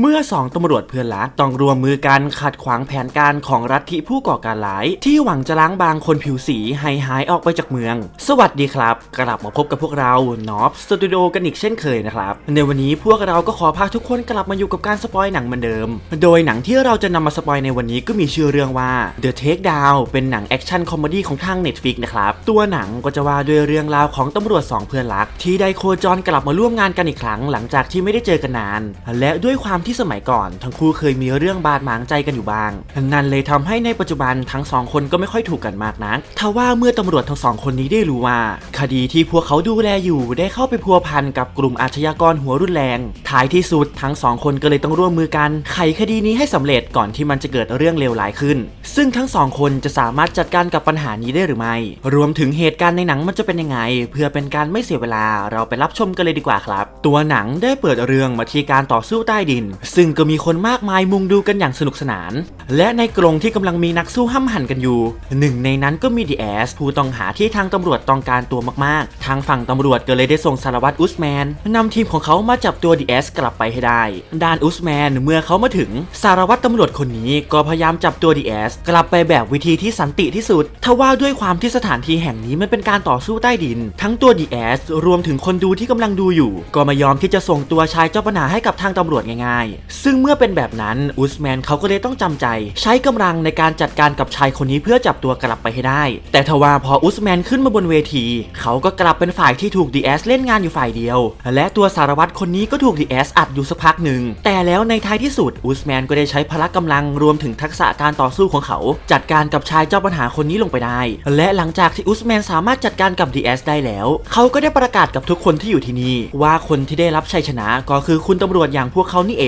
เมื่อสองตำรวจเพื่อนรักต้องรวมมือกันขัดขวางแผนการของรัฐทิผู้ก่อการร้าย ที่หวังจะล้างบางคนผิวสีให้หายออกไปจากเมือง สวัสดีครับ กลับมาพบกับพวกเรานอฟสตูดิโอกันอีกเช่นเคยนะครับ ในวันนี้พวกเราก็ขอพาทุกคนกลับมาอยู่กับการสปอยหนังเหมือนเดิม โดยหนังที่เราจะนำมาสปอยในวันนี้ก็มีชื่อเรื่องว่า The Takedown เป็นหนังแอคชั่นคอมเมดี้ของทาง Netflix นะครับตัวหนังก็จะว่าด้วยเรื่องราวของตำรวจสองเพื่อนรัก ที่ได้โคจรกลับมาร่วมงานกันอีกครั้ง หลังจากที่ไม่ได้เจอกันนาน และด้วยความที่สมัยก่อน ทั้งคู่เคยมีเรื่องบาดหมางใจกันอยู่บ้างนั่นเลยทำให้ในปัจจุบันทั้งสองคนก็ไม่ค่อยถูกกันมากนักทว่าเมื่อตำรวจทั้งสองคนนี้ได้รู้ว่า คดีที่พวกเขาดูแลอยู่ได้เข้าไปพัวพันกับกลุ่มอาชญากรหัวรุนแรงท้ายที่สุดทั้งสองคนก็เลยต้องร่วมมือกันไขคดีนี้ให้สำเร็จก่อนที่มันจะเกิดเรื่องเลวร้ายขึ้น ซึ่งทั้งสองคนจะสามารถจัดการกับปัญหานี้ได้หรือไม่ รวมถึงเหตุการณ์ในหนังมันจะเป็นยังไง เพื่อเป็นการไม่เสียเวลาเราไปรับชมกันเลยดีกว่าครับ ตัวหนังได้เปิดเรื่องมาที่การต่อสู้ใต้ดินซึ่งก็มีคนมากมายมุงดูกันอย่างสนุกสนาน และในกรงที่กำลังมีนักสู้ห้ำหั่นกันอยู่ หนึ่งในนั้นก็มีดีแอสผู้ต้องหาที่ทางตำรวจต้องการตัวมากๆ ทางฝั่งตำรวจก็เลยได้ส่งสารวัตรอุสแมนนำทีมของเขามาจับตัวดีแอสกลับไปให้ได้ด้านอุสแมนเมื่อเขามาถึงสารวัตรตำรวจคนนี้ก็พยายามจับตัวดีแอสกลับไปแบบวิธีที่สันติที่สุดทว่าด้วยความที่สถานที่แห่งนี้มันเป็นการต่อสู้ใต้ดิน ทั้งตัวดีแอสรวมถึงคนดูที่กำลังดูอยู่ ก็ไม่ยอมที่จะส่งตัวชายเจ้าปัญหาให้กับทางตำรวจง่ายๆซึ่งเมื่อเป็นแบบนั้นอุสแมนเขาก็เลยต้องจำใจ ใช้กำลังในการจัดการกับชายคนนี้เพื่อจับตัวกลับไปให้ได้ แต่ทว่าพออุสแมนขึ้นมาบนเวที เขาก็กลับเป็นฝ่ายที่ถูกดีแอสเล่นงานอยู่ฝ่ายเดียว และตัวสารวัตรคนนี้ก็ถูกดีแอสอัดอยู่สักพักหนึ่ง แต่แล้วในท้ายที่สุดอุสแมนก็ได้ใช้พละกำลังรวมถึงทักษะการต่อสู้ของเขา จัดการกับชายเจ้าปัญหาคนนี้ลงไปได้ และหลังจากที่อุสแมนสามารถจัดการกับดีแอสได้แล้ว เขาก็ได้ประกาศกับทุกคนที่อยู่ที่นี่ว่าคนที่ได้รับชัยชนะก็คือคุณตำรวจอย่างพวกเขานี่เอง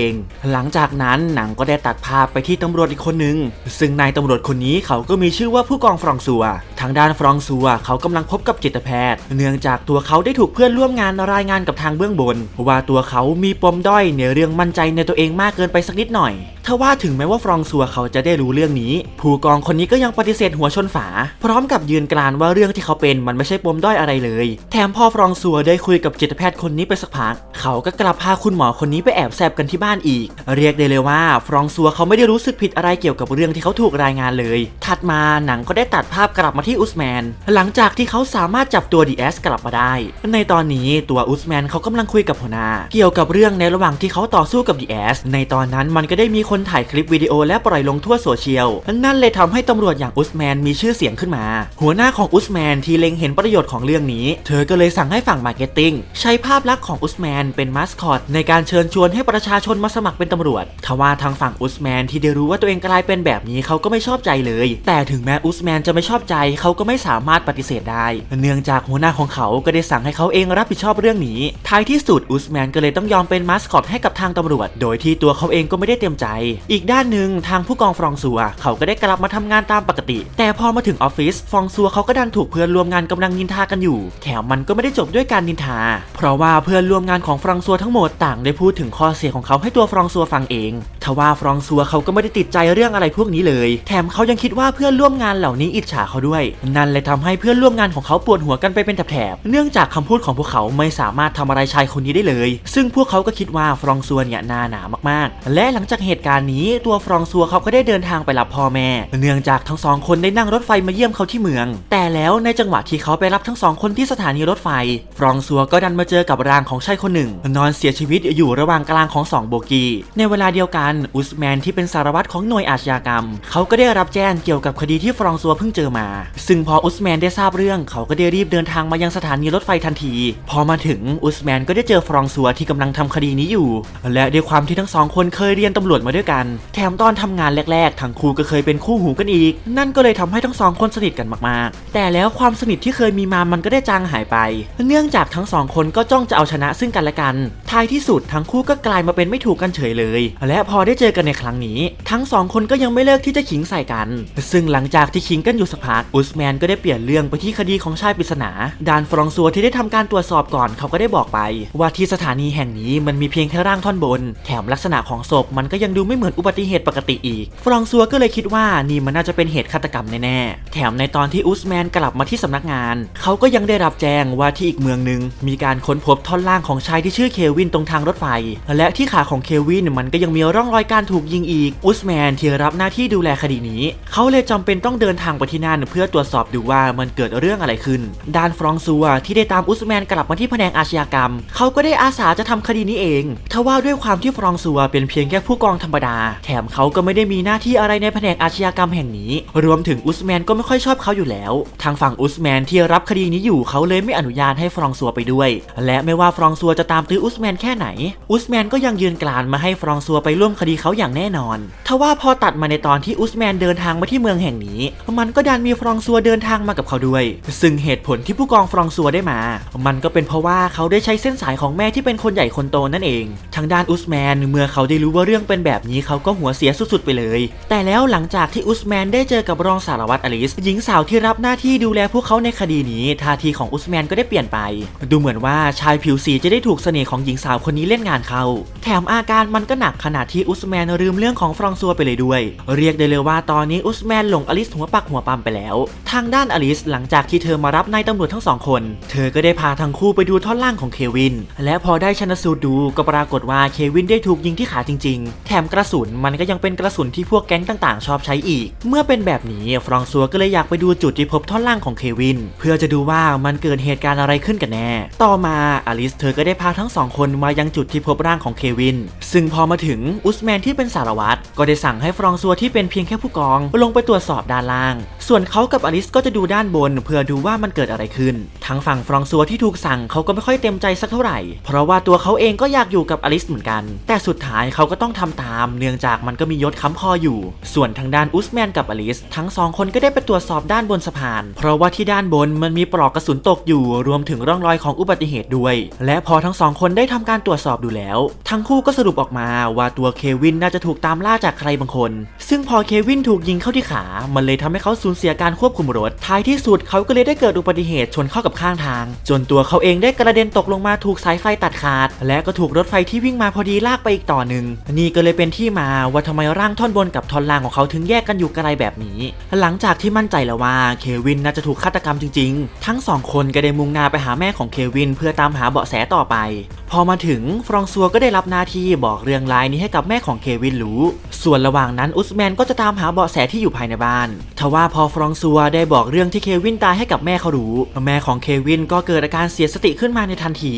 หลังจากนั้นหนังก็ได้ตัดภาพไปที่ตำรวจอีกคนหนึ่งซึ่งนายตำรวจคนนี้เขาก็มีชื่อว่าผู้กองฟรองซัว ทางด้านฟรองซัวเขากำลังพบกับจิตแพทย์ เนื่องจากตัวเขาได้ถูกเพื่อนร่วมงานรายงานกับทางเบื้องบน ว่าตัวเขามีปมด้อยในเรื่องมั่นใจในตัวเองมากเกินไปสักนิดหน่อย ทว่าถึงแม้ว่าฟรองซัวเขาจะได้รู้เรื่องนี้ ผู้กองคนนี้ก็ยังปฏิเสธหัวชนฝา พร้อมกับยืนกรานว่าเรื่องที่เขาเป็นมันไม่ใช่ปมด้อยอะไรเลย แถมพอฟรองซัวได้คุยกับจิตแพทย์คนนี้ไปสักพัก เขาก็กลับพาคุณหมอคนนี้ไปแอบแซบกันที่บ้านอีก เรียกได้เลยว่าฟรองซัวเขาไม่ได้รู้สึกผิดอะไรเกี่ยวกับเรื่องที่เขาถูกรายงานเลย ถัดมาหนังก็ได้ตัดภาพกลับมาที่อุสแมน หลังจากที่เขาสามารถจับตัวดีแอสกลับมาได้ ในตอนนี้ตัวอุสแมนเขากำลังคุยกับหัวหน้าเกี่ยวกับเรื่องในระหว่างที่เขาต่อสู้กับดีแอสในตอนนั้นมันก็ได้มีคนถ่ายคลิปวิดีโอและปล่อยลงทั่วโซเชียลนั่นเลยทำให้ตำรวจอย่างอุสแมนมีชื่อเสียงขึ้นมา หัวหน้าของอุสแมนที่เล็งเห็นประโยชน์ของเรื่องนี้ เธอก็เลยสั่งให้ฝั่งมาร์เก็ตติ้งใช้ภาพลักษณ์ของอุสแมนเป็นมาสคอตในการเชิญชวนให้ประชาชนมาสมัครเป็นตำรวจ ทว่าทางฝั่งอุสแมนที่ได้รู้ว่าตัวเองกลายเป็นแบบนี้เขาก็ไม่ชอบใจเลย แต่ถึงแม้อุสแมนจะไม่ชอบใจเขาก็ไม่สามารถปฏิเสธได้ เนื่องจากหัวหน้าของเขาก็ได้สั่งให้เขาเองรับผิดชอบเรื่องนี้ ท้ายที่สุดอุสแมนก็เลยต้องยอมเป็นมาสคอตให้กับทางตำรวจ โดยที่ตัวเขาเองก็ไม่ได้เต็มใจอีกด้านหนึ่งทางผู้กองฟรองซัวเขาก็ได้กลับมาทำงานตามปกติ แต่พอมาถึงออฟฟิศฟรองซัวเขาก็ดันถูกเพื่อนร่วมงานกำลังนินทากันอยู่แถมมันก็ไม่ได้จบด้วยการนินทา เพราะว่าเพื่อนร่วมงานของฟรองซัวทั้งหมดต่างได้พูดถึงข้อเสียของเขาให้ตัวฟรองซัวฟังเองทว่าฟรองซัวเขาก็ไม่ได้ติดใจเรื่องอะไรพวกนี้เลย แถมเขายังคิดว่าเพื่อนร่วมงานเหล่านี้อิจฉาเขาด้วย นั่นเลยทำให้เพื่อนร่วมงานของเขาปวดหัวกันไปเป็นแถบๆเนื่องจากคำพูดของพวกเขาไม่สามารถทำอะไรชายคนนี้ได้เลย ซึ่งพวกเขาก็คิดว่าฟรองซัวเนี่ยนาหนามากๆ และหลังจากเหตุการณ์นี้ตัวฟรองซัวเขาก็ได้เดินทางไปรับพ่อแม่ เนื่องจากทั้งสองคนได้นั่งรถไฟมาเยี่ยมเขาที่เมือง แต่แล้วในจังหวะที่เขาไปรับทั้งสองคนที่สถานีรถไฟ ฟรองซัวก็ดันมาเจอกับร่างของชายคนหนึ่ง นอนเสียชีวิตอยู่ระหว่างกลางของสองโบกี ในเวลาเดียวกันอุสแมนที่เป็นสารวัตรของหน่วยอาชญากรรม เขาก็ได้รับแจ้งเกี่ยวกับคดีที่ฟรองซัวเพิ่งเจอมา ซึ่งพออุสแมนได้ทราบเรื่อง เขาก็ได้รีบเดินทางมายังสถานีรถไฟทันที พอมาถึงอุสแมนก็ได้เจอฟรองซัวที่กำลังทำคดีนี้อยู่ และด้วยความที่ทั้งสองคนเคยเรียนตำรวจมาด้วยกัน แถมตอนทำงานแรกๆทั้งคู่ก็เคยเป็นคู่หูกันอีก นั่นก็เลยทำให้ทั้งสองคนสนิทกันมากๆ แต่แล้วความสนิทที่เคยมีมามันก็ได้จางหายไป เนื่องจากทั้งสองคนก็จ้องจะเอาชนะซึ่งกันและกัน ท้ายที่สุดทั้งคู่ก็กลายมาเป็นไม่ถูกกันเฉยเลย และพอได้เจอกันในครั้งนี้ ทั้งสองคนก็ยังไม่เลิกที่จะขิงใส่กัน ซึ่งหลังจากที่ขิงกันอยู่สักพักอุสแมนก็ได้เปลี่ยนเรื่องไปที่คดีของชายปริศนาดานฟรองซัวที่ได้ทำการตรวจสอบก่อนเขาก็ได้บอกไป ว่าที่สถานีแห่งนี้มันมีเพียงแค่ร่างท่อนบน แถมลักษณะของศพมันก็ยังดูไม่เหมือนอุบัติเหตุปกติอีก ฟรองซัวก็เลยคิดว่านี่มันน่าจะเป็นเหตุฆาตกรรมแน่ๆ แถมในตอนที่อุสแมนกลับมาที่สำนักงาน เขาก็ยังได้รับแจ้งว่าที่อีกเมืองหนึ่งมีการค้นพบท่อนล่างของชายที่ชื่อเควินตรงทางรถไฟ และที่ขาของเควินมันก็ยังมีร่องรอยการถูกยิงอีก อุสแมนที่รับหน้าที่ดูแลคดีนี้ เขาเลยจำเป็นต้องเดินทางไปที่นั่นเพื่อตรวจสอบดูว่ามันเกิดเรื่องอะไรขึ้นด้านฟรองซัวที่ได้ตามอุสแมนกลับมาที่แผนกอาชญากรรม เขาก็ได้อาสาจะทำคดีนี้เอง ทว่าด้วยความที่ฟรองซัวเป็นเพียงแค่ผู้กองธรรมดา แถมเขาก็ไม่ได้มีหน้าที่อะไรในแผนกอาชญากรรมแห่งนี้ รวมถึงอุสแมนก็ไม่ค่อยชอบเขาอยู่แล้ว ทางฝั่งอุสแมนที่รับคดีนี้อยู่เขาเลยไม่อนุญาตให้ฟรองซัวไปด้วย และไม่ว่าฟรองซัวจะตามตื้ออุสแมนแค่ไหน อุสแมนก็ยังยืนกรานมาให้ฟรองซัวไปร่วมคดีเขาอย่างแน่นอน ทว่าพอตัดมาในตอนที่อุสแมนเดินทางมาที่เมืองแห่งนี้ มันก็ดันมีฟรองซัวเดินทางมากับเขาด้วย ซึ่งเหตุผลที่ผู้กองฟรองซัวได้มา มันก็เป็นเพราะว่าเขาได้ใช้เส้นสายของแม่ที่เป็นคนใหญ่คนโตนั่นเอง ทางด้านอุสแมนเมื่อเขาได้รู้ว่าเรื่องเป็นแบบนี้เขาก็หัวเสียสุดๆไปเลย แต่แล้วหลังจากที่อุสแมนได้เจอกับรองสารวัตรอลิส หญิงสาวที่รับหน้าที่ดูแลพวกเขาในคดีนี้ ท่าทีของอุสแมนก็ได้เปลี่ยนไป ดูเหมือนว่าชายผิวสีจะได้ถูกเสน่ห์ของหญิงสาวคนนี้เล่นงานเขา แถมอาการมันก็หนักขนาดที่อุสแมนลืมเรื่องของฟรองซัวไปเลยด้วย เรียกได้เลยว่าตอนนี้อุสแมนหลงอลิสหัวปักหัวปั๊มไปแล้ว ทางด้านอลิสหลังจากที่เธอมารับนายตำรวจทั้งสองคน เธอก็ได้พาทั้งคู่ไปดูท่อนล่างของเควิน และพอได้ชนสูตรดูก็ปรากฏว่าเควินได้ถูกยิงที่ขาจริง ๆ แถมกระระสุนมันก็ยังเป็นกระสุนที่พวกแก๊งต่างๆ ชอบใช้อีก เมื่อเป็นแบบนี้ฟรองซัวก็เลยอยากไปดูจุดที่พบท่อนล่างของเควิน เพื่อจะดูว่ามันเกิดเหตุการณ์อะไรขึ้นกันแน่ ต่อมาอลิสเธอก็ได้พาทั้งสองคนมายังจุดที่พบร่างของเควิน ซึ่งพอมาถึงอุสแมนที่เป็นสารวัตรก็ได้สั่งให้ฟรองซัวที่เป็นเพียงแค่ผู้กอง ลงไปตรวจสอบด้านล่าง ส่วนเขากับอลิสก็จะดูด้านบน เพื่อดูว่ามันเกิดอะไรขึ้น ทั้งฝั่งฟรองซัวที่ถูกสั่งเขาก็ไม่ค่อยเต็มใจสักเท่าไหร่ เพราะว่าตัวเขาเองก็อยากอยู่กับอลิสเหมือนกัน แต่สุดท้ายเขาก็ต้องทำตาม เนื่องจากมันก็มียศค้ำคออยู่ ส่วนทางด้านอุสแมนกับอลิสทั้งสองคนก็ได้ไปตรวจสอบด้านบนสะพาน เพราะว่าที่ด้านบนมันมีปลอกกระสุนตกอยู่รวมถึงร่องรอยของอุบัติเหตุด้วย และพอทั้งสองคนได้ทำการตรวจสอบดูแล้ว ทั้งคู่ก็สรุปออกมาว่าตัวเควินน่าจะถูกตามล่าจากใครบางคน ซึ่งพอเควินถูกยิงเข้าที่ขา มันเลยทำให้เขาสูญเสียการควบคุมรถ ท้ายที่สุดเขาก็เลยได้เกิดอุบัติเหตุชนเข้ากับข้างทาง จนตัวเขาเองได้กระเด็นตกลงมาถูกสายไฟตัดขาด และก็ถูกรถไฟที่วิ่งมาพอดีลากไปอีกต่อหนึ่งนี่ก็เลยเป็นที่มาว่าทำไมร่างท่อนบนกับท่อนล่างของเขาถึงแยกกันอยู่ไกลแบบนี้ หลังจากที่มั่นใจแล้วว่าเควินน่าจะถูกฆาตกรรมจริง ๆ ทั้งสองคนก็ได้มุ่งหน้าไปหาแม่ของเควิน เพื่อตามหาเบาะแสต่อไป พอมาถึงฟรองซัวก็ได้รับหน้าที่บอกอกเรื่องรายนี้ให้กับแม่ของเควินรู้ ส่วนระหว่างนั้นอุสแมนก็จะตามหาเบาะแสที่อยู่ภายในบ้าน ทว่าพอฟรองซัวได้บอกเรื่องที่เควินตายให้กับแม่เขารู้แม่ของเควินก็เกิดอาการเสียสติขึ้นมาในทันที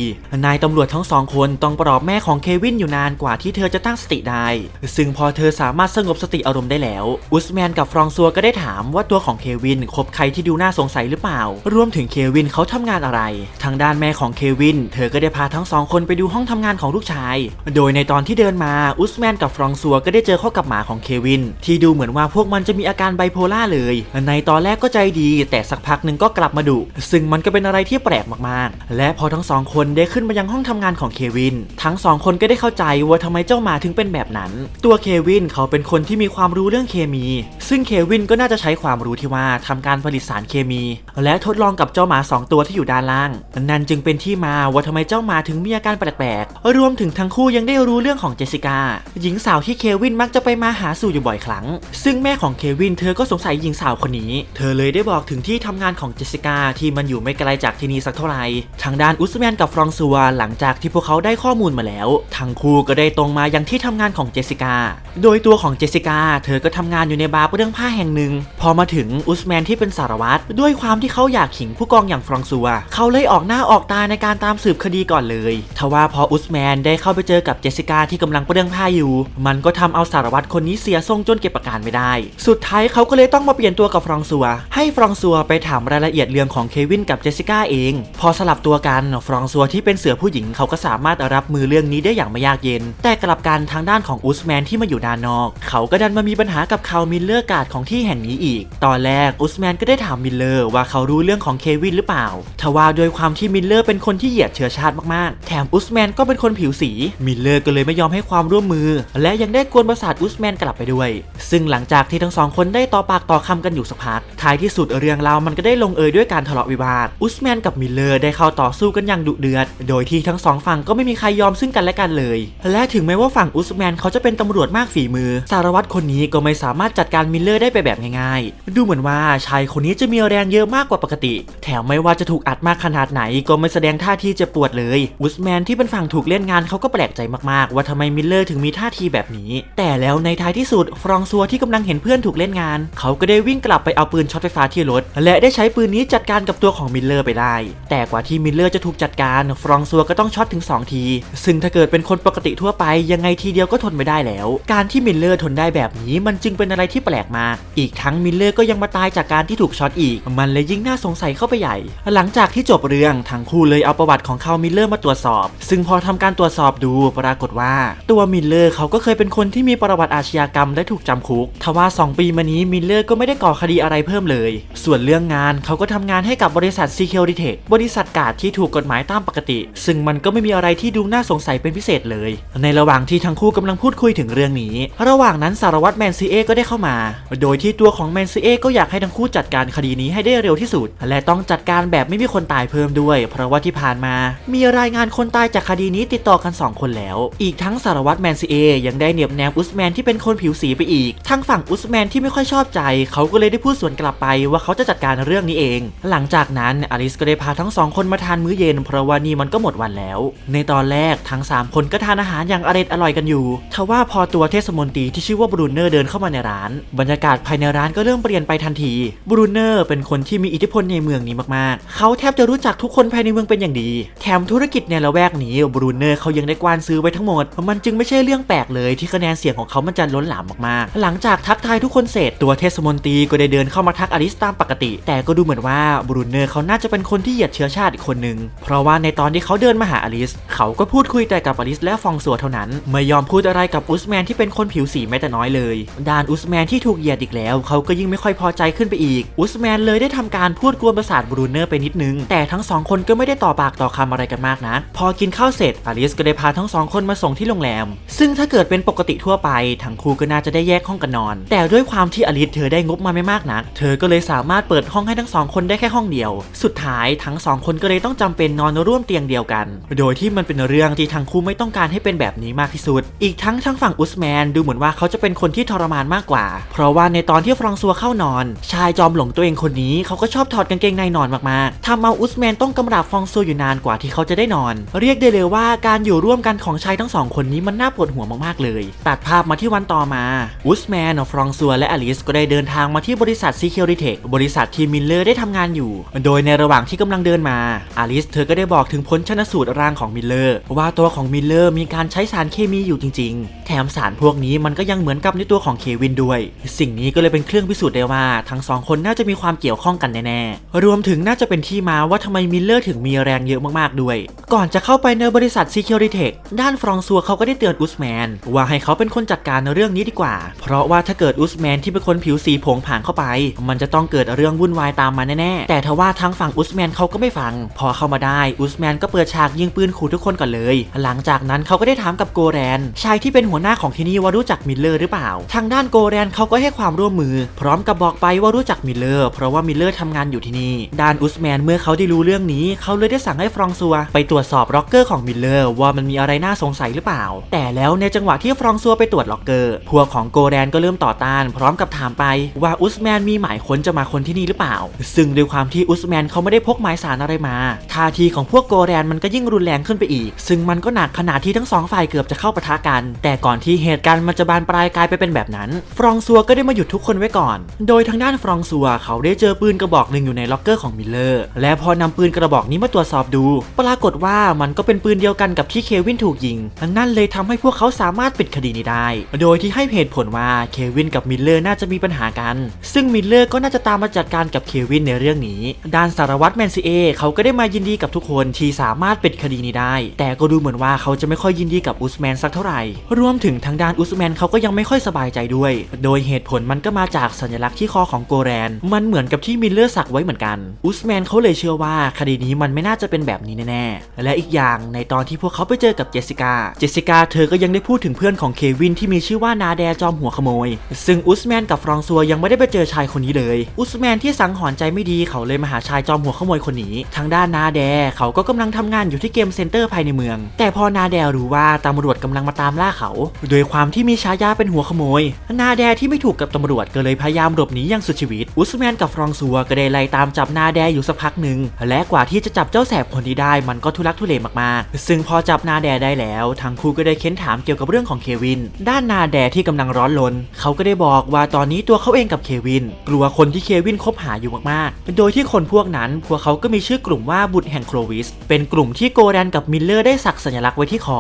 นายตำรวจทั้งสองคนต้องปลอบแม่ของเควินอยู่นานกว่าที่เธอจะตั้งสติได้ ซึ่งพอเธอสามารถสงบสติอารมณ์ได้แล้ว อุสแมนกับฟรองซัวก็ได้ถามว่าตัวของเควินคบใครที่ดูน่าสงสัยหรือเปล่า รวมถึงเควินเขาทำงานอะไร ทางด้านแม่ของเควิน เธอก็ได้พาทั้งสองคนไปดูห้องทำงานของลูกชาย โดยในตอนที่เดินมาอุสแมนกับฟรองซัวก็ได้เจอเข้ากับหมาของเควิน ที่ดูเหมือนว่าพวกมันจะมีอาการไบโพล่าเลย ในตอนแรกก็ใจดี แต่สักพักหนึ่งก็กลับมาดุ ซึ่งมันก็เป็นอะไรที่แปลกมากๆ และพอทั้งสองคนได้ขึ้นมายังห้องทำงานของเควิน ทั้งสองคนก็ได้เข้าใจว่าทำไมเจ้าหมาถึงเป็นแบบนั้น ตัวเควินเขาเป็นคนที่มีความรู้เรื่องเคมี ซึ่งเควินก็น่าจะใช้ความรู้ที่ว่าทำการผลิตสารเคมี และทดลองกับเจ้าหมาสองตัวที่อยู่ด้านล่าง นั่นจึงเป็นที่มาว่าทำไมเจ้าหมาถึงมีอาการแปลกๆ รวมถึงทั้งคู่ยังได้รู้เรื่องของเจสสิก้าหญิงสาวที่เควินมักจะไปมาหาสู่อยู่บ่อยครั้ง ซึ่งแม่ของเควินเธอก็สงสัยหญิงสาวคนนี้ เธอเลยได้บอกถึงที่ทำงานของเจสสิก้าที่มันอยู่ไม่ไกลจากที่นี่สักเท่าไหร่ทางด้านอุสแมนกับฟรองซัวหลังจากที่พวกเขาได้ข้อมูลมาแล้วทั้งคู่ก็ได้ตรงมายังที่ทำงานของเจสสิก้าโดยตัวของเจสสิก้าเธอก็ทำงานอยู่ในบาร์เรื่องผ้าแห่งหนึ่ง พอมาถึงอุสแมนที่เป็นสารวัตรด้วยความที่เขาอยากขิงผู้กองอย่างฟรองซัวเขาเลยออกหน้าออกตาในการตามสืบคดีก่อนเลยทว่าพออุสแมนได้เข้าไปเจอกับเจสสิก้าที่กำลังเรื่องผ้าอยู่ มันก็ทำเอาสารวัตรคนนี้เสียทรงจนเก็บอาการไม่ได้ สุดท้ายเขาก็เลยต้องมาเปลี่ยนตัวกับฟรองซัว ให้ฟรองซัวไปถามรายละเอียดเรื่องของเควินกับเจสสิก้าเอง พอสลับตัวกันฟรองซัวที่เป็นเสือผู้หญิงเขาก็สามารถรับมือเรื่องนี้ได้อย่างไม่ยากเย็น แต่กลับกันทางด้านของอุสแมนที่มาอยู่ด้านนอก เขาก็ดันมามีปัญหากับคาร์มิลเลอร์การ์ดของที่แห่งนี้อีก ตอนแรกอุสแมนก็ได้ถามมิลเลอร์ว่าเขารู้เรื่องของเควินหรือเปล่าทว่าด้วยความที่มิลเลอร์เป็นคนที่เหยียดเชื้อชาติมากๆ แถมอุสแมนก็เป็นคนผิวสี มิลเลอร์ก็เลยไม่ยอมให้ความร่วมมือ และยังได้กวนประสาทอุสแมนกลับไปด้วย ซึ่งหลังจากที่ทั้งสองคนได้ต่อปากต่อคำกันอยู่สักพักท้ายที่สุดเรื่องราวมันก็ได้ลงเอยด้วยการทะเลาะวิวาทอุสแมนกับมิลเลอร์ได้เข้าต่อสู้กันอย่างดุเดือด โดยที่ทั้งสองฝั่งก็ไม่มีใครยอมซึ่งกันและกันเลย และถึงแม้ว่าฝั่งอุสแมนเขาจะเป็นตำรวจมากฝีมือ สารวัตรคนนี้ก็ไม่สามารถจัดการมิลเลอร์ได้ไปแบบง่ายๆ ดูเหมือนว่าชายคนนี้จะมีแรงเยอะมากกว่าปกติ แถมไม่ว่าจะถูกอัดมากขนาดไหนก็ไม่แสดงท่าที่จะปวดเลย อุสแมนที่เป็นฝั่งถูกเล่นงานเขาก็แปลกใจมากว่าทำไมมิลเลอร์ถึงมีท่าทีแบบนี้ แต่แล้วในท้ายที่สุดฟรองซัวที่กำลังเห็นเพื่อนถูกเล่นงาน เขาก็ได้วิ่งกลับไปเอาปืนช็อตไฟฟ้าที่รถ และได้ใช้ปืนนี้จัดการกับตัวของมิลเลอร์ไปได้ แต่กว่าที่มิลเลอร์จะถูกจัดการ ฟรองซัวก็ต้องช็อตถึง 2 ที ซึ่งถ้าเกิดเป็นคนปกติทั่วไปยังไงทีเดียวก็ทนไม่ได้แล้ว การที่มิลเลอร์ทนได้แบบนี้มันจึงเป็นอะไรที่แปลกมาก อีกทั้งมิลเลอร์ก็ยังมาตายจากการที่ถูกช็อตอีก มันเลยยิ่งน่าสงสัยเข้าไปใหญ่ หลังจากที่จบเรื่องทั้งคู่เลยเอาประวัติของเขามิลเลอร์มาตรวจสอบ ซึ่งพอทำการตรวจสอบดูปรากฏว่าตัวมิลเลอร์เขาก็เคยเป็นคนที่มีประวัติอาชญากรรมและถูกจำคุกทว่า 2 ปีมานี้มิลเลอร์ก็ไม่ได้ก่อคดีอะไรเพิ่มเลย ส่วนเรื่องงานเขาก็ทำงานให้กับบริษัท Security Tech บริษัทกาดที่ถูกกฎหมายตามปกติ ซึ่งมันก็ไม่มีอะไรที่ดูน่าสงสัยเป็นพิเศษเลย ในระหว่างที่ทั้งคู่กำลังพูดคุยถึงเรื่องนี้ ระหว่างนั้นสารวัตรแมนซีเอก็ได้เข้ามา โดยที่ตัวของแมนซีเอก็อยากให้ทั้งคู่จัดการคดีนี้ให้ได้เร็วที่สุด และต้องจัดการแบบไม่มีคนตายเพิ่มด้วย เพราะว่าที่ผ่านมา มีรายงานคนตายจากคดีนี้ติดต่อกัน 2 คนแล้ว อีกทั้งสารวัตรแมนซีเอยังได้เหนียบแนมอุสแมนที่เป็นคนผิวสีไปอีกทั้งฝั่งอุสแมนที่ไม่ค่อยชอบใจ เขาก็เลยได้พูดสวนกลับไปว่าเขาจะจัดการเรื่องนี้เอง หลังจากนั้นอลิสก็ได้พาทั้งสองคนมาทานมื้อเย็น เพราะว่านี่มันก็หมดวันแล้ว ในตอนแรกทั้ง 3 คนก็ทานอาหารอย่างอร่อยอร่อยกันอยู่ทว่าพอตัวเทศมนตรีที่ชื่อว่าบรูเนอร์เดินเข้ามาในร้าน บรรยากาศภายในร้านก็เริ่มเปลี่ยนไปทันทีบรูเนอร์เป็นคนที่มีอิทธิพลในเมืองนี้มากๆ เขาแทบจะรู้จักทุกคนภายในเมืองเป็นอย่างดี แถมธุรกิจในละแวกนี้บรูเนอร์เขายังได้กวานซื้อไว้ทั้งหมด มันจึงไม่ใช่เรื่องแปลกเลยที่คะแนนเสียงของเขามันจะล้นหลามมากๆ หลังจากทักทายทุกคนเสร็จตัวเทศมนตรีก็ได้เดินเข้ามาทักอลิสตามปกติ แต่ก็ดูเหมือนว่าบรูเนอร์เขาน่าจะเป็นคนที่เหยียดเชื้อชาติอีกคนหนึ่งเพราะว่าในตอนที่เขาเดินมาหาอลิส เขาก็พูดคุยแต่กับอลิสและฟองสัวเท่านั้น ไม่ยอมพูดอะไรกับอุสแมนที่เป็นคนผิวสีแม้แต่น้อยเลยด้านอุสแมนที่ถูกเหยียดอีกแล้ว เขาก็ยิ่งไม่ค่อยพอใจขึ้นไปอีก อุสแมนเลยได้ทำการพูดกวนประสาทบรูเนอร์ไปนิดนึง แต่ทั้งสองคนก็ไม่ได้ต่อปากต่อคำอะไรกันมากนะ พอกินข้าวเสร็จอลิสก็ได้พาทั้งสองคนมาส่งที่โรงแรม ซึ่งถ้าเกิดเป็นปกติทั่วไปทั้งคู่ก็น่าจะได้แยกห้องกันนอน แต่ด้วยความที่อลิสเธอได้งบมาไม่มากนัก เธอก็เลยสามารถเปิดห้องให้ทั้งสองคนได้แค่ห้องเดียว สุดท้ายทั้งสองคนก็เลยต้องจำเป็นนอนร่วมเตียงเดียวกัน โดยที่มันเป็นเรื่องที่ทั้งคู่ไม่ต้องการให้เป็นแบบนี้มากที่สุด อีกทั้งทั้งฝั่งอุสแมนดูเหมือนว่าเขาจะเป็นคนที่ทรมานมากกว่า เพราะว่าในตอนที่ฟรองซัวเข้านอน ชายจอมหลงตัวเองคนนี้เขาก็ชอบถอดกางเกงในนอนมากๆทำเอาอุสแมนต้องกำราบฟรองซัวอยู่นานกว่าที่เขาจะได้นอน เรียกได้เลยว่าการอยู่ร่วมกันของชายทั้งสองคนนี้มันน่าปวดหัวมากๆเลย ตัดภาพมาที่วันต่อมาอุสแมนฟรองซัวและอลิสก็ได้เดินทางมาที่บริษัท Security Tech บริษัทที่มิลเลอร์ได้ทำงานอยู่ โดยในระหว่างที่กำลังเดินมาอลิสเธอก็ได้บอกถึงผลชนสูตรร่างของมิลเลอร์ว่าตัวของมิลเลอร์มีการใช้สารเคมีอยู่จริง ๆ แถมสารพวกนี้มันก็ยังเหมือนกับในตัวของเควินด้วย สิ่งนี้ก็เลยเป็นเครื่องพิสูจน์ได้ว่า ทั้งสองคนน่าจะมีความเกี่ยวข้องกันแน่ๆรวมถึงน่าจะเป็นที่มาว่าทำไมมิลเลอร์ถึงมีแรงเยอะมากๆด้วย ก่อนจะเข้าไปในบริษัท Security ด้านฟรองซัวเขาก็ได้เตือนอุสแมน ว่าให้เขาเป็นคนจัดการเรื่องนี้ดีกว่า เพราะว่าถ้าเกิดอุสแมนที่เป็นคนผิวสีผงผางเข้าไป มันจะต้องเกิดเรื่องวุ่นวายตามมาแน่ๆ แต่ทว่าทางฝั่งอุสแมนเขาก็ไม่ฟัง พอเข้ามาได้อุสแมนก็เปิดฉากยิงปืนขู่ทุกคนก่อนเลย หลังจากนั้นเขาก็ได้ถามกับโกแรนชายที่เป็นหัวหน้าของที่นี่ว่ารู้จักมิลเลอร์หรือเปล่า ทางด้านโกแรนเขาก็ให้ความร่วมมือ พร้อมกับบอกไปว่ารู้จักมิลเลอร์เพราะว่ามิลเลอร์ทำงานอยู่ที่นี่ด้านอุสแมนเมื่อเขาได้รู้เรื่องนี้ เขาเลยได้สั่งให้ฟรองซัว ไปตรวจสอบล็อกเกอร์ของมิลเลอร์ว่ามันมีอะไรน่าสงสัยหรือเปล่า แต่แล้วในจังหวะที่ฟรองซัวไปตรวจล็อกเกอร์พวกของโกแรนก็เริ่มต่อต้าน พร้อมกับถามไปว่าอุสแมนมีหมายค้นจะมาคนที่นี่หรือเปล่า ซึ่งด้วยความที่อุสแมนเขาไม่ได้พกหมายสารอะไรมาท่าทีของพวกโกแรนมันก็ยิ่งรุนแรงขึ้นไปอีก ซึ่งมันก็หนักขนาดที่ทั้งสองฝ่ายเกือบจะเข้าปะทะกัน แต่ก่อนที่เหตุการณ์มันจะบานปลายกลายไปเป็นแบบนั้น ฟรองซัวก็ได้มาหยุดทุกคนไว้ก่อน โดยทางด้านฟรองซัวเขาได้เจอปืนกระบอกหนึ่งอยู่ในล็อกเกอร์ของมิลเลอร์ และพอนำปืนกระบอกนี้มาตรวจสอบดู ปรากฏว่ามันก็เป็นปืนเดียวกันกับที่เควินถูกยิงนั่นเลยทำให้พวกเขาสามารถปิดคดีนี้ได้ โดยที่ให้เหตุผลว่าเควินกับมิลเลอร์น่าจะมีปัญหากัน ซึ่งมิลเลอร์ก็น่าจะตามมาจัดการกับเควินในเรื่องนี้ ด้านสารวัตรแมนซีเอเขาก็ได้มายินดีกับทุกคนที่สามารถปิดคดีนี้ได้ แต่ก็ดูเหมือนว่าเขาจะไม่ค่อยยินดีกับอุสแมนสักเท่าไหร่ รวมถึงทางด้านอุสแมนเขาก็ยังไม่ค่อยสบายใจด้วย โดยเหตุผลมันก็มาจากสัญลักษณ์ที่คอของโกแรน มันเหมือนกับที่มิลเลอร์สักไว้เหมือนกัน อุสแมนเขาเลยเชื่อว่าคดีนี้มันไม่น่าจะเป็นแบบนี้แน่ๆ และอีกอย่างในตอนที่พวกเขาไปเจอกับเจสสิก้าเจสสิก้าเธอก็ยังได้พูดถึงเพื่อนของเควินที่มีชื่อว่านาแดจอมหัวขโมย ซึ่งอุสแมนกับฟรองซัวยังไม่ได้ไปเจอชายคนนี้เลย อุสแมนที่สังหรณ์ใจไม่ดีเขาเลยมาหาชายจอมหัวขโมยคนนี้ ทางด้านนาแดเขาก็กำลังทำงานอยู่ที่เกมเซ็นเตอร์ภายในเมือง แต่พอนาแดรู้ว่าตำรวจกำลังมาตามล่าเขา โดยความที่มีฉายาเป็นหัวขโมย นาแดที่ไม่ถูกกับตำรวจก็เลยพยายามหลบหนีอย่างสุดชีวิต อุสแมนกับฟรองซัวก็ได้ไล่ตามจับนาแดอยู่สักพักหนึ่งและกว่าที่จะจับเจ้าแสบคนนี้ได้มันก็ทุลักทุเลมากๆ ซึ่งพอจับนาแดได้แล้วทั้งคู่ก็ได้เค้นถามเกี่ยวกับเรื่องของเควิน ด้านนาแดที่กำลังร้อนรนเขาก็ได้บอกว่าตอนนี้ตัวเขาเองกับเควิน กลัวคนที่เควินคบหาอยู่มากๆ โดยที่คนพวกนั้นพวกเขาก็มีชื่อกลุ่มว่าบุตรแห่งโคลวิส เป็นกลุ่มที่โกแดนกับมิลเลอร์ได้สักสัญลักษณ์ไว้ที่คอ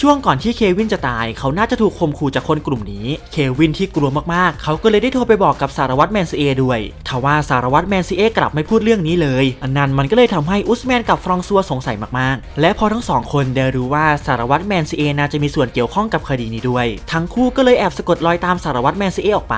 ช่วงก่อนที่เควินจะตาย เขาน่าจะถูกข่มขู่จากคนกลุ่มนี้ เควินที่กลัวมากๆ เขาก็เลยได้โทรไปบอกกับสารวัตรแมนซีเอด้วย ทว่าสารวัตรแมนซีเอกลับไม่พูดเรื่องนี้เลยอันนั้นมันก็เลยทำให้อุสแมนกับฟรองซัวสงสัยมากๆ และพอทั้งสองคนได้รู้ว่าสารวัตรแมนซีเอน่าจะมีส่วนเกี่ยวข้องกับคดีนี้ด้วย ทั้งคู่ก็เลยแอบสะกดรอยตามสารวัตรแมนซีเอออกไป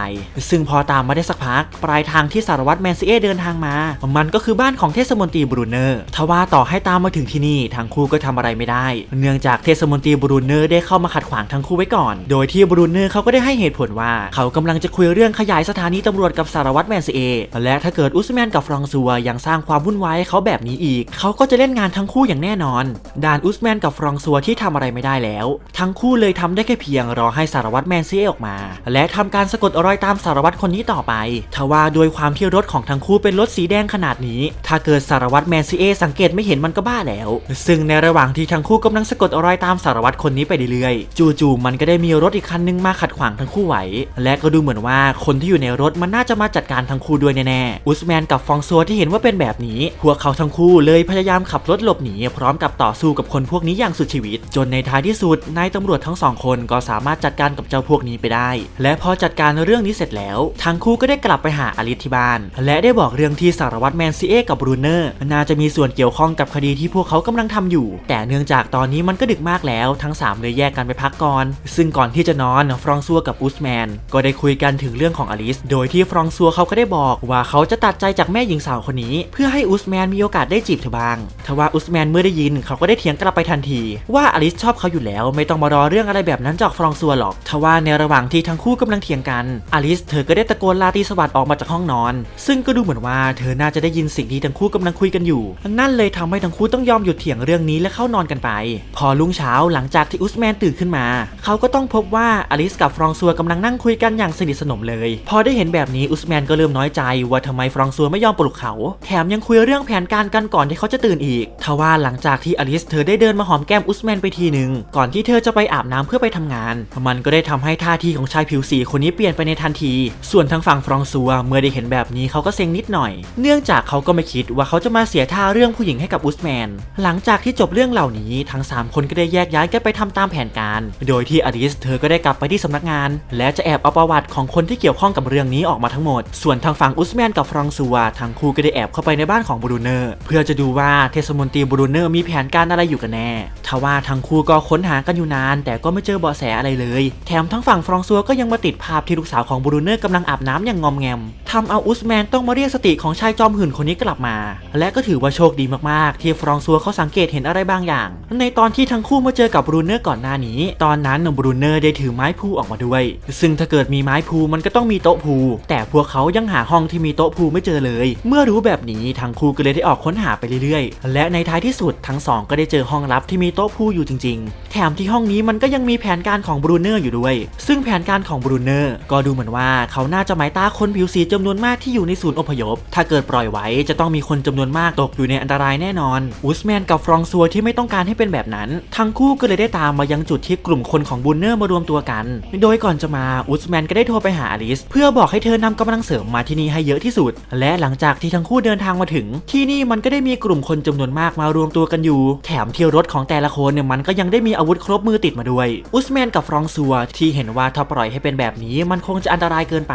ซึ่งพอตามมาได้สักพัก ปลายทางที่สารวัตรแมนซีเอเดินทางมา มันก็คือบ้านของเทศมนตรีบรูเนอร์ทว่าต่อให้ตามมาถึงที่นี่ทั้งคู่ก็ทำอะไรไม่ได้ เนื่องจากเทศมนตรีบรูเนอร์ได้เข้ามาขัดขวางทั้งคู่ไว้ก่อน โดยที่บรูเนอร์เขาก็ได้ให้เหตุผลว่า เขากำลังจะคุยเรื่องขยายสถานีตำรวจกับสารวัตรแมนซีเอและถ้าเกิดอุสแมนกับฟรองซัวยังสร้างความวุ่นวายให้เขาแบบนี้อีก เขาก็จะเล่นงานทั้งคู่อย่างแน่นอนด่านอุสแมนกับฟรองซัวที่ทำอะไรไม่ได้แล้ว ทั้งคู่เลยทำได้แค่เพียงรอให้สารวัตรแมนซีเอออกมา และทำการสะกดรอยตามสารวัตรคนนี้ต่อไป ทว่าโดยความที่รถของทั้งคู่เป็นรถสีแดงขนาดนี้ ถ้าเกิดสารวัตรแมนซีเอสังเกตไม่เห็นมันก็บ้าแล้ว ซึ่งในระหว่างที่ทั้งคู่กำลังสะกดรอยตามสารวัตรคนนี้ไปเรื่อยๆ จู่ๆมันก็ได้มีรถอีกคันนึงมาขัดขวางทั้งคู่ไว้ และก็ดูเหมือนว่าคนที่อยู่ในรถมันน่าจะมาจัดการทั้งคู่ด้วยแน่ๆ อุสแมนกับฟองซัวที่เห็นว่าเป็นแบบนี้ พวกเขาทั้งคู่เลยพยายามขับรถหลบหนีพร้อมกับต่อสู้กับคนพวกนี้อย่างสุดชีวิต จนในท้ายที่สุดนายตำรวจทั้งสองคนก็สามารถจัดการกับเจ้าพวกนี้ไปได้ และพอจัดการเรื่องนี้เสร็จแล้วทั้งคู่ก็ได้กลับไปหาอลิสที่บ้าน และได้บอกเรื่องที่สารวัตรแมนซีเอกับบรูเนอร์น่าจะมีส่วนเกี่ยวข้องกับคดีที่พวกเขากำลังทำอยู่ แต่เนื่องจากตอนนี้มันก็ดึกมากแล้วทั้งสามเลยแยกกันไปพักก่อน ซึ่งก่อนที่จะนอนฟรองซัวกับอุสแมน ก็ได้คุยกันถึงเรื่องของอลิส โดยที่ฟรองซัวเขาก็ได้บอกว่าเขาจะตัดใจจากแม่หญิงสาวคนนี้ เพื่อให้อุสแมนมีโอกาสได้จีบเธอบ้างทว่าอุสแมนเมื่อได้ยินเขาก็ได้เถียงกลับไปทันที ว่าอลิสชอบเขาอยู่อยู่แล้ว ไม่ต้องมารอเรื่องอะไรแบบนั้นจากฟรองซัวหรอก ทว่าในระหว่างที่ทั้งคู่กำลังเถียงกัน อลิสเธอก็ได้ตะโกนลาตีสวัสดิ์ออกมาจากห้องนอน ซึ่งก็ดูเหมือนว่าเธอน่าจะได้ยินสิ่งที่ทั้งคู่กำลังคุยกันอยู่ นั่นเลยทำให้ทั้งคู่ต้องยอมหยุดเถียงเรื่องนี้และเข้านอนกันไป พอรุ่งเช้าหลังจากที่อุสแมนตื่นขึ้นมา เขาก็ต้องพบว่าอลิสกับฟรองซัวกำลังนั่งคุยกันอย่างสนิทสนมเลย พอได้เห็นแบบนี้อุสแมนก็เริ่มน้อยใจ ว่าทำไมฟรองซัวไม่ยอมปลุกเขา แถมยังคุยเรื่องแผนการกันก่อนที่เขาจะตื่นอีก ทว่าหลังจากที่อลิสเธอได้เดินมาหอมแก้มอุสแมนไปทีหนึ่งก่อนที่เธอจะไปอาบน้ำเพื่อไปทำงาน มันก็ได้ทำให้ท่าทีของชายผิวสีคนนี้เปลี่ยนไปในทันที ส่วนทางฝั่งฟรองซัวเมื่อได้เห็นแบบนี้เขาก็เซ็งนิดหน่อย เนื่องจากเขาก็ไม่คิดว่าเขาจะมาเสียท่าเรื่องผู้หญิงให้กับอุสแมน หลังจากที่จบเรื่องเหล่านี้ทั้งสามคนก็ได้แยกย้ายกันไปทำตามแผนการ โดยที่อลิสเธอก็ได้กลับไปที่สำนักงาน และจะแอบเอาประวัติของคนที่เกี่ยวข้องกับเรื่องนี้ออกมาทั้งหมด ส่วนทางฝั่งอุสแมนกับฟรองซัวทั้งคู่ก็ได้แอบเข้าไปในบ้านของบรูเนอร์เพื่อจะดูว่าเทศมนตรีบรูเนอร์มีแผนการอะไรอยู่กันแน่ทว่าทั้งคู่ก็ค้นหากันอยู่นาน แต่ก็ไม่เจอเบาะแสอะไรเลย แถมทั้งฝั่งฟรองซัวก็ยังมาติดภาพที่ลูกสาวของบรูเนอร์กำลังอาบน้ำอย่างงอมแงมทำเอาอุสแมนต้องมาเรียกสติของชายจอมหื่นคนนี้กลับมา และก็ถือว่าโชคดีมากๆ ที่ฟรองซัวเขาสังเกตเห็นอะไรบางอย่าง ในตอนที่ทั้งคู่มาเจอกับบรูเนอร์ก่อนหน้านี้ ตอนนั้นบรูเนอร์ได้ถือไม้พูออกมาด้วย ซึ่งถ้าเกิดมีไม้พูมันก็ต้องมีโต๊ะพู แต่พวกเขายังหาห้องที่มีโต๊ะพูไม่เจอเลย เมื่อรู้แบบนี้ทั้งคู่ก็เลยได้ออกค้นหาไปเรื่อยๆ และในท้ายที่สุดทั้งสองก็ได้เจอห้องลับที่มีโต๊ะพูอยู่จริงแถมที่ห้องนี้มันก็ยังมีแผนการของบรูเนอร์อยู่ด้วย ซึ่งแผนการของบรูเนอร์ก็ดูเหมือนว่าเขาน่าจะหมายตาคนผิวสีจำนวนมากที่อยู่ในศูนย์อพยพ ถ้าเกิดปล่อยไว้จะต้องมีคนจำนวนมากตกอยู่ในอันตรายแน่นอน อุสแมนกับฟรองซัวที่ไม่ต้องการให้เป็นแบบนั้น ทั้งคู่ก็เลยได้ตามมายังจุดที่กลุ่มคนของบรูเนอร์มารวมตัวกัน โดยก่อนจะมาอุสแมนก็ได้โทรไปหาอลิส เพื่อบอกให้เธอนำกำลังเสริมมาที่นี่ให้เยอะที่สุด และหลังจากที่ทั้งคู่เดินทางมาถึง ที่นี่มันก็ได้มีกลุ่มคนจำนวนมากมารวมตัวกันอยู่ แถมที่รถของแต่ละคนเนี่ยมันก็ยังได้มีอาวุธครบมือติดมาด้วย อุสแมนกับฟรองซัวที่เห็นว่าถ้าปล่อยให้เป็นแบบนี้มันคงจะอันตรายเกินไป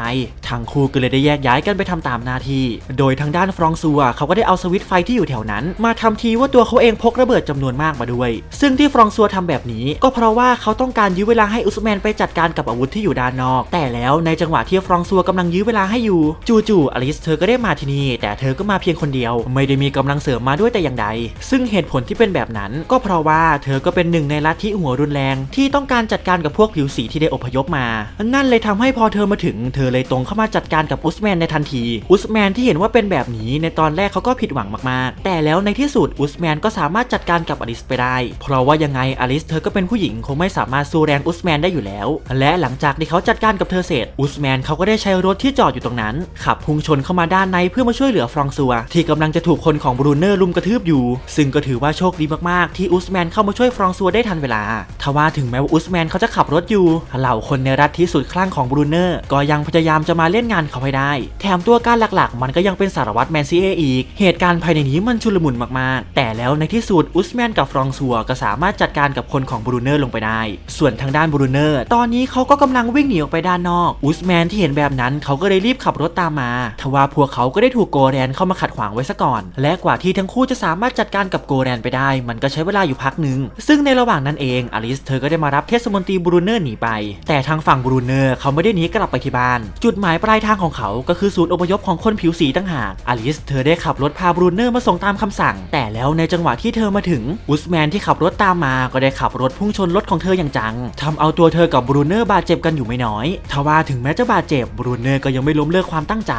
ทั้งคู่ก็เลยได้แยกย้ายกันไปทำตามหน้าที่ โดยทางด้านฟรองซัวเขาก็ได้เอาสวิตช์ไฟที่อยู่แถวนั้น มาทำทีว่าตัวเขาเองพกระเบิดจำนวนมากมาด้วย ซึ่งที่ฟรองซัวทำแบบนี้ ก็เพราะว่าเขาต้องการยื้อเวลาให้อุสแมนไปจัดการกับอาวุธที่อยู่ด้านนอก แต่แล้วในจังหวะที่ฟรองซัวกำลังยื้อเวลาให้อยู่จู่ๆอลิสเธอก็ได้มาที่นี่แต่เธอก็มาเพียงคนเดียว ไม่ได้มีกำลังเสริมมาด้วยแต่อย่างใด ซึ่งเหตุผลที่เป็นแบบนั้น ก็เพราะว่าเธอก็เป็นหนึ่งในลัทธิหัวรุนแรง ที่ต้องการจัดการกับพวกผิวสีที่ได้อพยพมา นั่นเลยทำให้พอเธอมาถึง เธอเลยตรงเข้ามาจัดการกับอุสแมนในทันที อุสแมนที่เห็นว่าเป็นแบบนี้ในตอนแรกเขาก็ผิดหวังมากๆ แต่แล้วในที่สุดอุสแมนก็สามารถจัดการกับอลิสไปได้ เพราะว่ายังไงอลิสเธอก็เป็นผู้หญิงคงไม่สามารถสู้แรงอุสแมนได้อยู่แล้ว และหลังจากที่เขาจัดการกับเธอเสร็จอุสแมนเขาก็ได้ใช้รถที่จอดอยู่ตรงนั้น ขับพุ่งชนเข้ามาด้านในเพื่อมาช่วยเหลือฟรองซัว ที่กำลังจะถูกคนของบรูเนอร์ลุมกระทืบอยู่ ซึ่งก็ถือว่าโชคดีมากๆที่อุสแมนเข้ามาช่วยฟรองซัวได้ทันเวลา ทว่าถึงแม้ว่าอุสแมนเขาจะขับรถอยู่ เหล่าคนในรัฐที่สุดคลั่งของบรูเนอร์ก็ยังพยายามจะมาเล่นงานเขาให้ได้ แถมตัวการหลักๆ มันก็ยังเป็นสารวัตรแมนซีเออีก เหตุการณ์ภายในนี้มันชุลมุนมากๆ แต่แล้วในที่สุดอุสแมนกับฟรองซัวก็สามารถจัดการกับคนของบรูเนอร์ลงไปได้ ส่วนทางด้านบรูเนอร์ตอนนี้เขาก็กำลังวิ่งหนีออกไปด้านนอก อุสแมนที่เห็นแบบนั้นเขาก็เลยรีบขับรถตามมา ทว่าพวกเขาก็ได้ถูกโกแรนเข้ามาขัดขวางไว้ซะก่อน และกว่าที่ทั้งคู่จะสามารถจัดการกับโกแรนไปได้ มันก็ใช้เวลาอยู่พักหนึ่งซึ่งในระหว่างนั้นเองอลิสเธอก็ได้มารับเทศมนตรีบรูเนอร์หนีไป แต่ทางฝั่งบรูเนอร์เขาไม่ได้หนีกลับไปที่บ้าน จุดหมายปลายทางของเขาก็คือศูนย์อพยพของคนผิวสีต่างหากอลิสเธอได้ขับรถพาบรูเนอร์มาส่งตามคำสั่ง แต่แล้วในจังหวะที่เธอมาถึงอุสแมนที่ขับรถตามมาก็ได้ขับรถพุ่งชนรถของเธออย่างจังทำเอาตัวเธอกับบรูเนอร์บาดเจ็บกันอยู่ไม่น้อยทว่าถึงแม้จะบาดเจ็บบรูเนอร์ก็ยังไม่ล้มเลิกความตั้งใจ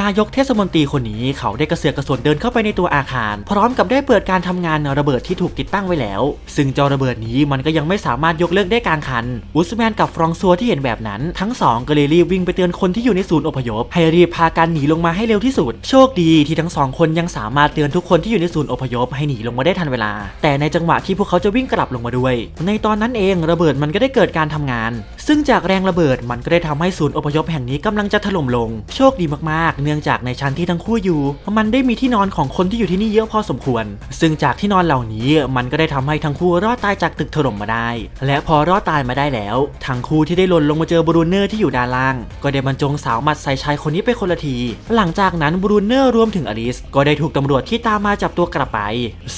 นายกเทศมนตรีคนนี้เขาได้กระเสือกกระสนเดินเข้าไปในตัวอาคาร พร้อมกับได้เปิดการทำงานระเบิดที่ถูกติดตั้งไว้แล้ว ซึ่งเจ้าระเบิดนี้มันก็ยังไม่สามารถยกเลิกได้กลางคัน อุสแมนกับฟรองซัวที่เห็นแบบนั้น ทั้งสองก็เลยรีบวิ่งไปเตือนคนที่อยู่ในศูนย์อพยพให้รีบพากันหนีลงมาให้เร็วที่สุด โชคดีที่ทั้งสองคนยังสามารถเตือนทุกคนที่อยู่ในศูนย์อพยพให้หนีลงมาได้ทันเวลา แต่ในจังหวะที่พวกเขาจะวิ่งกลับลงมาด้วย ในตอนนั้นเองระเบิดมันก็ได้เกิดการทำงาน ซึ่งจากแรงระเบิดมันก็ได้ทำให้ศูนย์อพยพแห่งนี้กำลังจะถล่มลง โชคดีมากๆ เนื่องจากในชั้นที่ทั้งคู่อยู่ มันได้มีที่นอนของคนที่อยู่ที่นี่เยอะพอสมควร ซึ่งจากที่นอนเหล่านี้มันก็ได้ทำให้ทั้งคู่รอดตายจากตึกถล่มมาได้ และพอรอดตายมาได้แล้ว ทั้งคู่ที่ได้หล่นลงมาเจอบรูเนอร์ที่อยู่ด้านล่าง ก็ได้บรรจงสาวหมัดใส่ชายคนนี้ไปคนละที หลังจากนั้นบรูเนอร์รวมถึงอลิส ก็ได้ถูกตำรวจที่ตามมาจับตัวกลับไป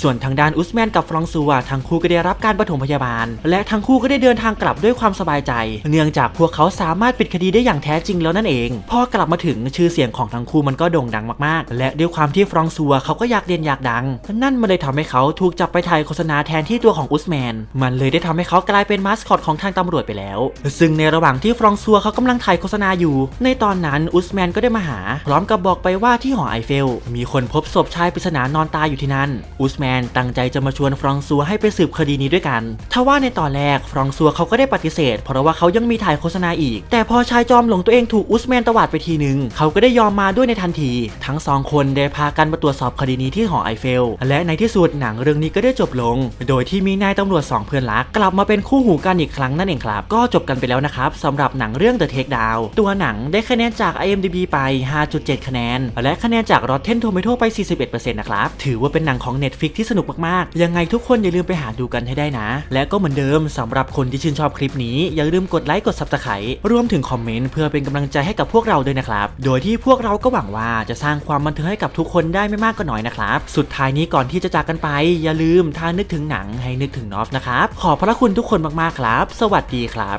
ส่วนทางด้านอุสแมนกับฟรองซัวทั้งคู่ก็ได้รับการปฐมพยาบาล และทั้งคู่ก็ได้เดินทางกลับด้วยความสบายใจเนื่องจากพวกเขาสามารถปิดคดีได้อย่างแท้จริงแล้วนั่นเอง พอกลับมาถึงชื่อเสียงของทั้งคู่มันก็โด่งดังมากๆ และด้วยความที่ฟรองซัวเขาก็อยากเด่นอยากดัง นั่นมันเลยทำให้เขาถูกจับไปถ่ายโฆษณาแทนที่ตัวของอุสแมน มันเลยได้ทำให้เขากลายเป็นมาสคอตของทางตำรวจไปแล้ว ซึ่งในระหว่างที่ฟรองซัวเขากำลังถ่ายโฆษณาอยู่ ในตอนนั้นอุสแมนก็ได้มาหา พร้อมกับบอกไปว่าที่หอไอเฟล มีคนพบศพชายปริศนานอนตายอยู่ที่นั่น อุสแมนตั้งใจจะมาชวนฟรองซัวให้ไปสืบคดีนี้ด้วยกัน ทว่าในตอนแรกฟรองซัวเขาก็ได้ปฏิเสธ เพราะว่าเขายังมีถ่ายโฆษณาอีก แต่พอชายจอมหลงตัวเองถูกอุสแมนตวาดไปทีหนึ่งเขาก็ได้ยอมมาด้วยในทันที ทั้งสองคนได้พากันมาตรวจสอบคดีนี้ที่หอไอเฟล และในที่สุดหนังเรื่องนี้ก็ได้จบลง โดยที่มีนายตำรวจสองเพื่อนรักกลับมาเป็นคู่หูกันอีกครั้งนั่นเองครับ ก็จบกันไปแล้วนะครับสำหรับหนังเรื่อง The Takedown ตัวหนังได้คะแนนจาก IMDb ไป 5.7 คะแนน และคะแนนจาก Rotten Tomato ไป 41%นะครับ ถือว่าเป็นหนังของ Netflix ที่สนุกมากๆ ยังไงทุกคนอย่าลืมไปหาดูกันให้ได้นะ และก็เหมือนเดิมสำหรับคนที่ชื่นชอบคลิปนี้อย่าลืมกดดไลค์กดซับสไครต์รวมถึงคอมเมนต์เพื่อเป็นกำลังใจให้กับพวกเราด้วยนะครับ โดยที่พวกเราก็หวังว่าจะสร้างความบันเทิงให้กับทุกคนได้ไม่มากก็น้อยนะครับ สุดท้ายนี้ก่อนที่จะจากกันไป อย่าลืมถ้านึกถึงหนังให้นึกถึงนอฟนะครับ ขอบพระคุณทุกคนมากๆครับ สวัสดีครับ